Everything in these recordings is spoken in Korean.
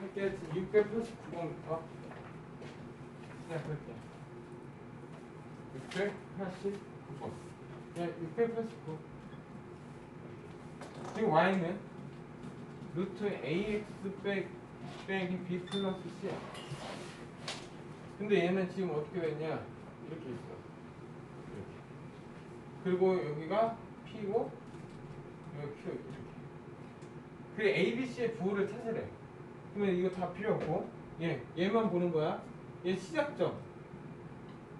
할게 689번부터 시작할게 689번 야 689. 지금 y는 루트 ax 백 빼기 b 플러스 c야. 근데 얘는 지금 어떻게 됐냐? 이렇게 있어. 그리고 여기가 p고 여기 q 이렇게. 그래 a, b, c의 부호를 찾으래. 그러면 이거 다 필요 없고 얘 얘만 보는 거야. 얘 시작점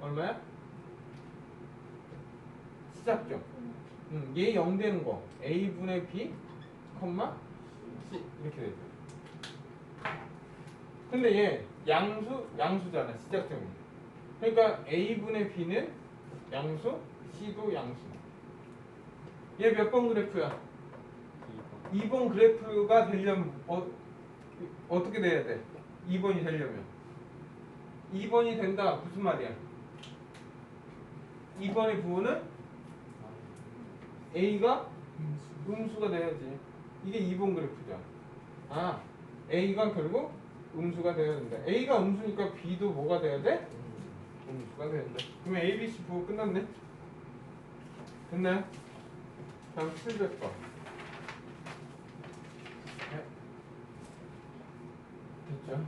얼마야? 시작점. 음, 얘 0 되는 거 a 분의 b, 컴마 c 이렇게 되죠. 근데 얘 양수 양수잖아 시작점이. 그러니까 a 분의 b는 양수, c도 양수. 얘 몇 번 그래프야? 2번 그래프가 되려면 어, 어떻게 돼야 돼? 2번이 되려면 2번이 된다 무슨 말이야? 2번의 부호는 A가 음수가 돼야지 이게 2번 그래프죠 아 A가 결국 음수가 돼야 된다 A가 음수니까 B도 뭐가 돼야 돼? 음수가 돼야 된다 그러면 A, B, C 부호 끝났네 됐나요? 다음 700번 네. 됐죠?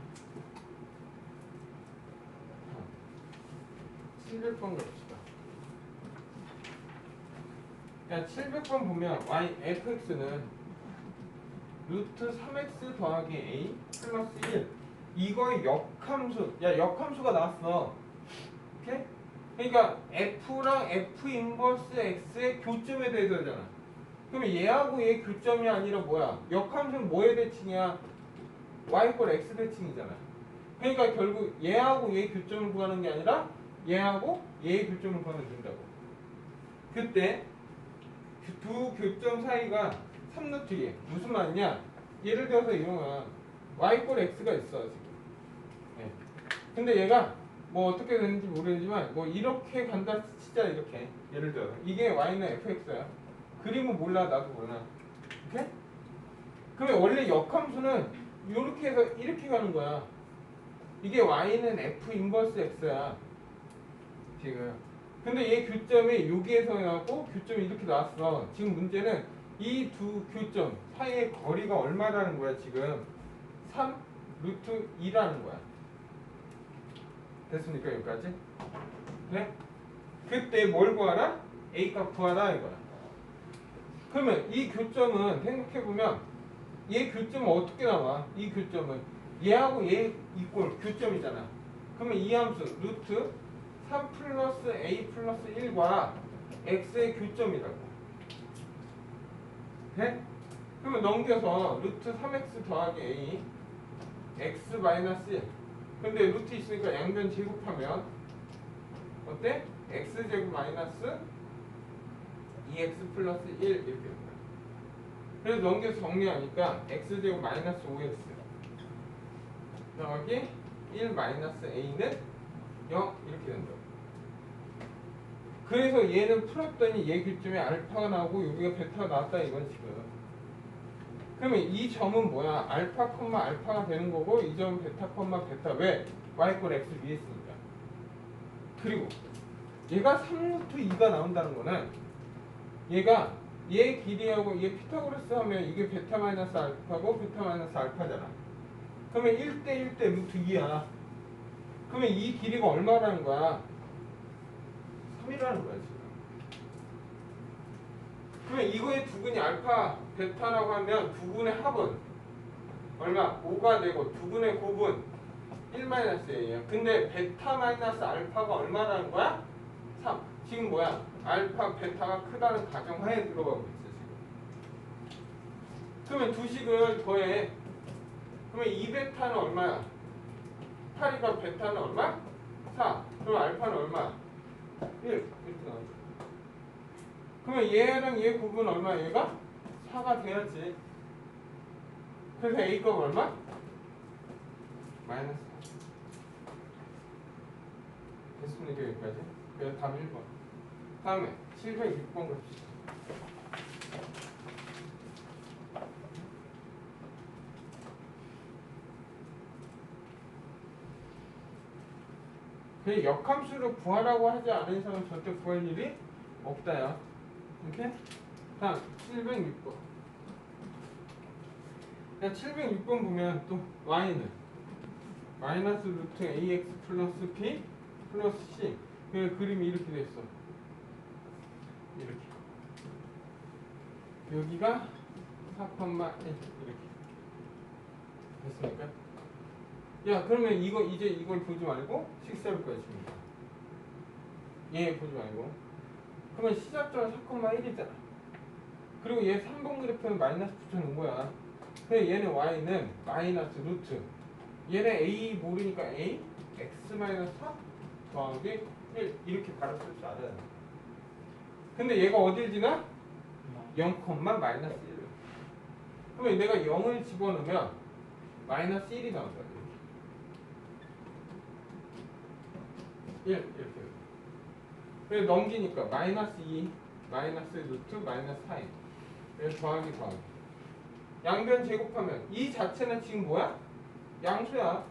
700번 갑시다. 야, 700번 보면 y fx는 루트 3x 더하기 a 플러스 1 이거의 역함수 야 역함수가 나왔어 오케이? 그러니까 f랑 f 인버스 x의 교점에 대해서 하잖아 그러면 얘하고 얘 교점이 아니라 뭐야 역함수는 뭐의 대칭이야 y 꼴 x 대칭이잖아 그러니까 결국 얘하고 얘 교점을 구하는 게 아니라 얘하고 얘의 교점을 구하면 된다고. 그때 그두 교점 사이가 3루트 2 무슨 말이냐? 예를 들어서 이러면 y 꼴 x가 있어 지금. 네. 근데 얘가 뭐 어떻게 되는지 모르지만 뭐 이렇게 간다 치자 이렇게. 예를 들어 이게 y는 fx야. 그림은 몰라 나도 몰라. 오케이? 그러면 원래 역함수는 이렇게 해서 이렇게 가는 거야. 이게 y는 f 인버스 x야. 지금. 근데 얘 교점이 여기에서 나왔고 교점이 이렇게 나왔어. 지금 문제는 이 두 교점 사이의 거리가 얼마라는 거야 지금? 3 루트 2라는 거야. 됐습니까 여기까지? 네? 그때 뭘 구하라? A값 구하라 이거야. 그러면 이 교점은 생각해보면 얘 교점은 어떻게 나와? 이 교점은 얘하고 얘 이꼴 교점이잖아 그러면 이 함수 루트 3 플러스 a 플러스 1과 x의 교점이라고. 네? 그러면 넘겨서 루트 3x 더하기 a x 마이너스 1. 근데 루트 있으니까 양변 제곱하면 어때? x 제곱 마이너스 2x 플러스 1 이렇게. 그래서 넘겨서 정리하니까 x 제곱 마이너스 5x 더하기 1 마이너스 a는 0 이렇게 된다. 그래서 얘는 풀었더니 얘 교점에 알파가 나오고 여기가 베타가 나왔다 이건 지금. 그러면 이 점은 뭐야? 알파 콤마 알파가 되는 거고 이 점은 베타 콤마 베타 왜? y 꼴 x 위에 있으니까. 그리고 얘가 3루트 2가 나온다는 거는 얘가 얘 길이하고 얘 피타고라스 하면 이게 베타 마이너스 알파고 베타 마이너스 알파잖아. 그러면 1대 1대 루트 2야. 그러면 이 길이가 얼마라는 거야? 3이라는 거야 지금. 그러면 이거의 두근이 알파, 베타라고 하면 두근의 합은 얼마? 5가 되고 두근의 곱은 1-A예요. 근데 베타 마이너스 알파가 얼마라는 거야? 3. 지금 뭐야? 알파, 베타가 크다는 가정하에 들어가고 있어 지금. 그러면 두 식을 더해. 그러면 2베타는 얼마야? 8이가 베타는 얼마? 4. 그럼 알파는 얼마? 1 이렇게 나오죠. 그러면 얘랑 얘 곱은 얼마? 얘가 4가 돼야지. 그래서 A 값 얼마? 마이너스 4. 됐습니까 여기까지? 그래서 답 1번. 다음에 706번 갑시다. 그 역함수로 구하라고 하지 않은 이상은 절대 구할 일이 없다요. 이렇게? 다음 706번. 자, 706번 보면 또 y는 마이너스 루트 ax 플러스 p 플러스 c 그 그림이 이렇게 됐어. 이렇게. 여기가 4,1 이렇게. 됐습니까? 야 그러면 이거 이제 이걸 보지 말고 거야 지금. 얘 보지 말고. 그러면 시작점은 4,1이잖아. 그리고 얘 3번 그래프는 마이너스 붙여놓은 거야. 근데 얘는 y는 마이너스 루트. 얘는 a 모르니까 a x 마이너스 4 더하기 1 이렇게 바로 쓸 줄 알아요. 근데 얘가 어딜 지나? 0, 마이너스 1. 그러면 내가 0을 집어넣으면 마이너스 1이 나온다. 이렇게. 1 이렇게. 그래서 넘기니까 마이너스 2, 마이너스 루트, 마이너스 4인. 그래서 더하기 더하기. 양변 제곱하면 이 자체는 지금 뭐야? 양수야.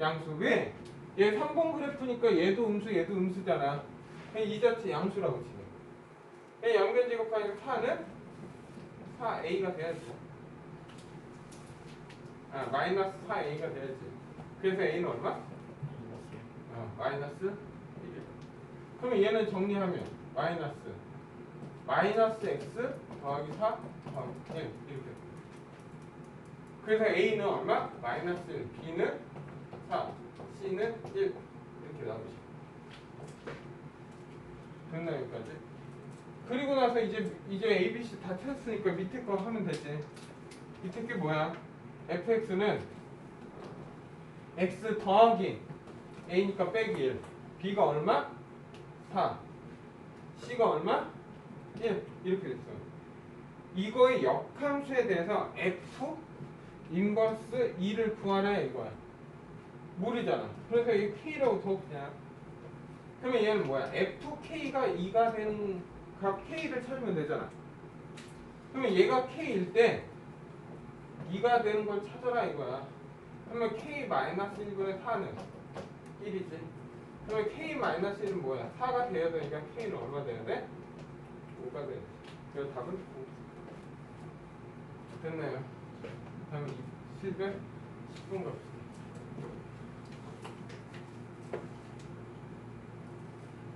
양수. 왜? 얘 3번 그래프니까 얘도 음수, 얘도 음수잖아. 이 자체 양수라고 지금. 그냥 양변 제곱하니까 4는 4a가 돼야지. 아, 마이너스 4a가 돼야지. 그래서 a는 얼마? 어, 마이너스 1. 그러면 얘는 정리하면 마이너스 마이너스 x 더하기 4 더하기 1 이렇게. 그래서 a는 얼마? 마이너스 1, b는 4, c는 1 이렇게 나오죠. 됐나 여기까지? 그리고 나서 이제 이제 A, B, C 다 찾았으니까 밑에 거 하면 되지. 밑에 게 뭐야? fx는 x 더하기 a니까 빼기 1. b가 얼마? 4. c가 얼마? 1. 이렇게 됐어요. 이거의 역함수에 대해서 f 인버스 2를 구하라 이거야. 모르잖아. 그래서 이 k라고 더 그냥. 그러면 얘는 뭐야? fk가 2가 되는 값 k를 찾으면 되잖아. 그러면 얘가 k일 때 2가 되는 걸 찾아라 이거야. 그러면 k 마이너스 1분의 4는 1이지. 그러면 k 마이너스 1은 뭐야? 4가 돼야 되니까 k는 얼마 돼야 돼? 5가 돼야 돼. 그래서 답은 9. 됐나요? 다음에 710번 갑시다.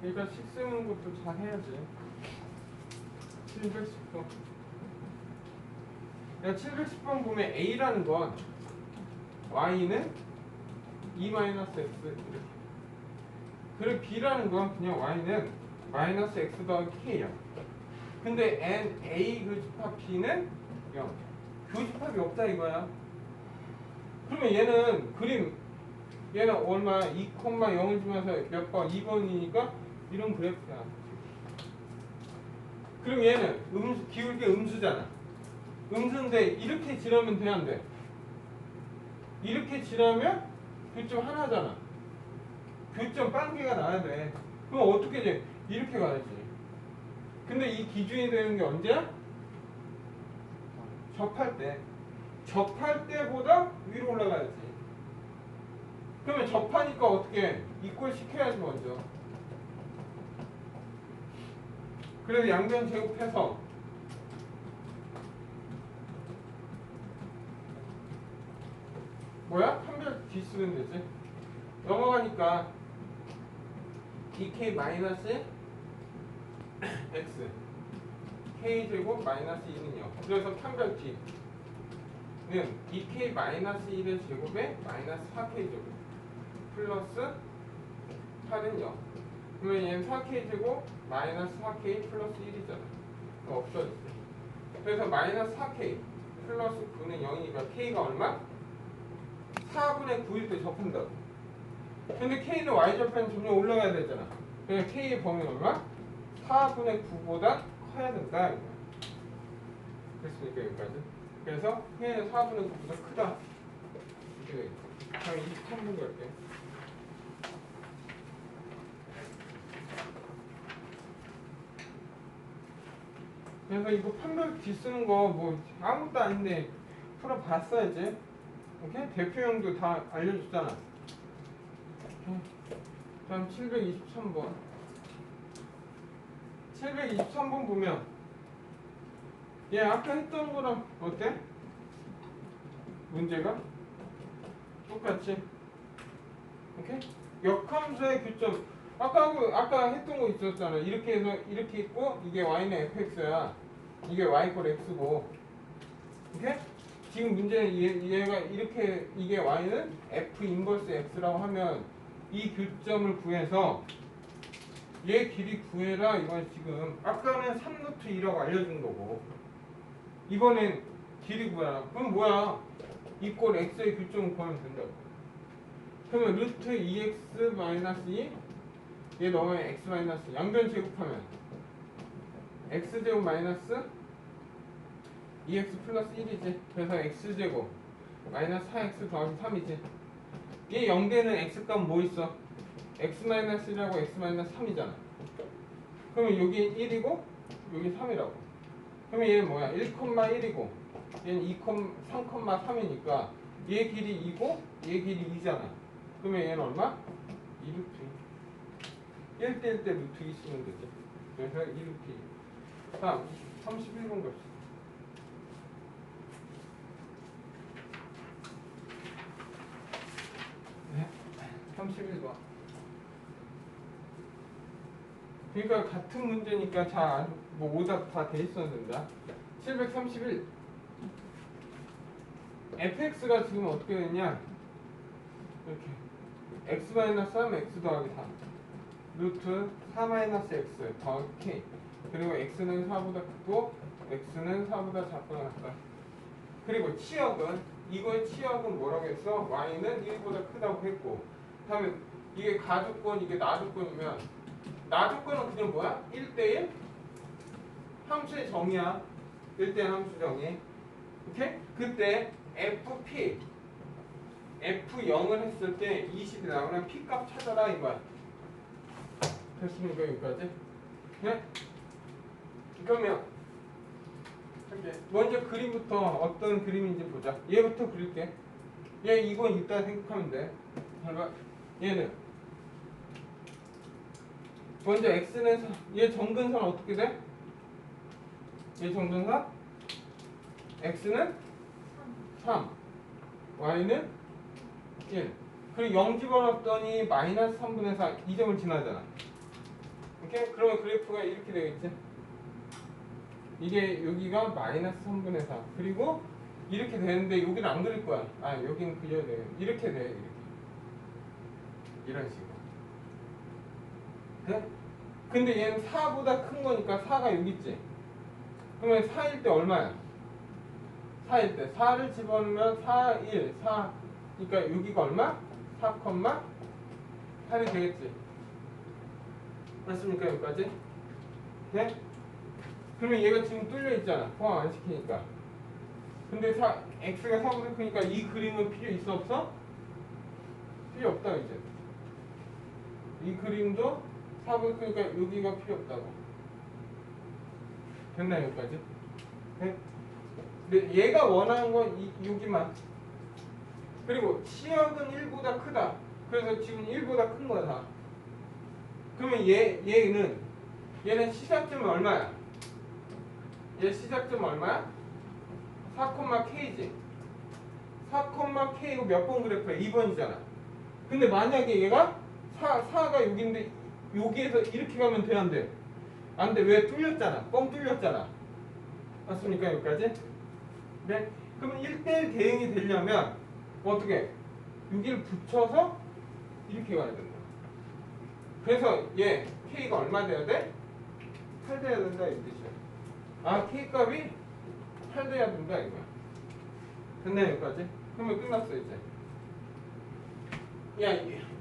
그러니까 식 쓰는 것도 잘 해야지. 710번. 야, 710번 보면 A라는 건 Y는 2-X 이렇게. 그리고 B라는 건 그냥 Y는 마이너스 X 더하기 K야. 근데 N, A 교집합 B는 0. 교집합이 없다 이거야. 그러면 얘는 그림 얘는 얼마 2,0을 주면서 몇 번? 2번이니까 이런 그래프야. 그럼 얘는 음수 기울기 음수잖아. 음수인데 이렇게 지나면 돼 안 돼? 이렇게 지나면 교점 하나잖아. 교점 빵개가 나야 돼. 그럼 어떻게 돼? 이렇게 가야지. 근데 이 기준이 되는 게 언제야? 접할 때. 접할 때보다 위로 올라가야지. 그러면 접하니까 어떻게 이꼴 시켜야지 먼저. 그래서 양변 제곱해서 뭐야? 판별 뒤 쓰면 되지. 넘어가니까 dk 마이너스 x k 제곱 마이너스 2는 0. 그래서 판별 뒤는 dk 마이너스 1의 제곱에 마이너스 4k 제곱 플러스 8은 0. 그러면 얘는 4k 제곱 마이너스 4k 플러스 1이잖아. 없어졌어. 그래서 마이너스 4k 플러스 9는 0이니까 k가 얼마? 4분의 9일 때 접힌다고. 근데 k는 y 접하면 점점 올라가야 되잖아. 그러니까 k의 범위 얼마? 4분의 9보다 커야 된다. 됐습니까 여기까지? 그래서 k는 4분의 9보다 크다. 이렇게 되겠다. 다음 23분 갈게. 그 래서 이거 판별 뒤 쓰는 거 뭐 아무것도 아닌데 풀어봤어야지. 오케이? 대표형도 다 알려줬잖아. 오케이? 다음 723번 723번 보면 얘 아까 했던 거랑 어때? 문제가 똑같지? 오케이? 역함수의 교점 아까 그 아까 했던 거 있었잖아 이렇게 해서 이렇게 있고 이게 y는 fx야. 이게 y 꼴 x고. 오케이? 지금 문제는 얘, 얘가 이렇게 이게 y는 f 인버스 x라고 하면 이 교점을 구해서 얘 길이 구해라 이건 지금. 아까는 3루트 2라고 알려준 거고. 이번엔 길이 구해라. 그럼 뭐야? 이꼴 x의 교점을 구하면 된다고. 그러면 루트 2x 마이너스 2 얘 넣으면 x 양변 제곱하면 x 제곱 마이너스 2x 플러스 1이지. 그래서 x 제곱 마이너스 4x 더하기 3이지. 얘 0되는 x값 뭐 있어? x 마이너스 1하고 x 마이너스 3이잖아. 그러면 여기 1이고 여기 3이라고. 그러면 얘는 뭐야? 1,1이고 얘는 2, 3,3이니까 얘 길이 2고 얘 길이 2잖아. 그러면 얘는 얼마? 2루트 1대 1대 루트 2 쓰면 되지 그래서 2루트 2 다음 31번 갑시다. 네, 31번. 그러니까 같은 문제니까 다뭐 오답 다 돼 있었는데. 731 fx가 지금 어떻게 됐냐? 이렇게. x-3 x 더하기 3 루트 4-x 더하기 k. 그리고 x는 4보다 크고 x는 4보다 작거나 같다. 그리고 치역은 이거의 치역은 뭐라고 했어? y는 1보다 크다고 했고. 다음에 이게 가주권 이게 나주권이면 나주권은 그냥 뭐야? 1대1 함수의 정의야. 1대1 함수 정의. 오케이? 그때 fp f0을 했을 때 20이 나오면 p값 찾아라 이거야 됐습니까 여기까지? 네? 그러면 먼저 그림부터 어떤 그림인지 보자. 얘부터 그릴게. 얘 이건 이따 생각하면 돼. 봐봐. 얘는 먼저 x는 사- 얘 정근선 어떻게 돼? 얘 정근선 x는 3, y는 1. 그리고 0 집어넣었더니 마이너스 3분의 4, 이 점을 지나잖아. 오케이? 그러면 그래프가 이렇게 되겠지? 이게 여기가 마이너스 3분의 4 그리고 이렇게 되는데 여기는 안 그릴 거야. 아 여기는 그려야 돼. 이렇게 돼 이렇게. 이런 식으로. 네? 근데 얘는 4보다 큰 거니까 4가 여기 있지? 그러면 4일 때 얼마야? 4일 때. 4를 집어넣으면 4, 1, 4 그러니까 여기가 얼마? 4, 8이 되겠지 맞습니까 여기까지? 네? 그러면 얘가 지금 뚫려 있잖아. 포함 안 시키니까. 근데 사, x가 4보다 크니까 이 그림은 필요 있어 없어? 필요 없다 이제. 이 그림도 4보다 크니까 여기가 필요 없다고. 됐나 여기까지? 네? 근데 얘가 원하는 건 이, 여기만. 그리고 치역은 1보다 크다. 그래서 지금 1보다 큰 거야 다. 그러면 얘, 얘는 얘는 시작점은 얼마야? 얘 시작점 얼마야? 4,k지 4,k고 몇 번 그래프야? 2번이잖아 근데 만약에 얘가 4, 4가 여기인데 여기에서 이렇게 가면 돼 안 돼? 안 돼. 왜 뚫렸잖아 뻥 뚫렸잖아 맞습니까 여기까지? 네? 그러면 1대1 대응이 되려면 어떻게? 여기를 붙여서 이렇게 가야 된다 그래서 얘 k가 얼마 돼야 돼? 8 돼야 된다 이 뜻이야 아 K값이 8 돼야 된다 이거야 됐네 여기까지? 그러면 끝났어 이제 야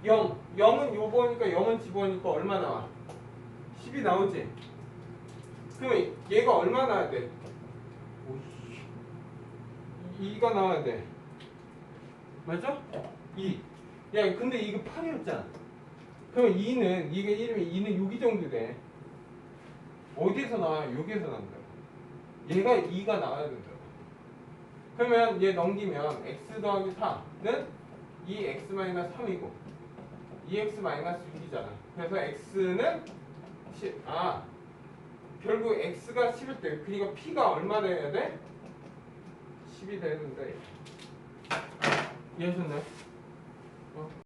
0, 0은 요거니까 0은 집어니까 얼마 나와? 10이 나오지? 그러면 얘가 얼마 나와야 돼? 2가 나와야 돼 맞죠? 2 야 근데 이거 8이었잖아 그러면 2는 이게 1이면 2는 여기 정도 돼 어디에서 나와요? 여기에서 나온다 얘가 2가 나와야 된다고. 그러면 얘 넘기면 x 더하기 4는 2x 마이너스 3이고 2x 마이너스 6이잖아. 그래서 x는 10, 아 결국 x가 10일 때 그러니까 p가 얼마 돼야 돼? 10이 되는데 이해하셨나요? 어?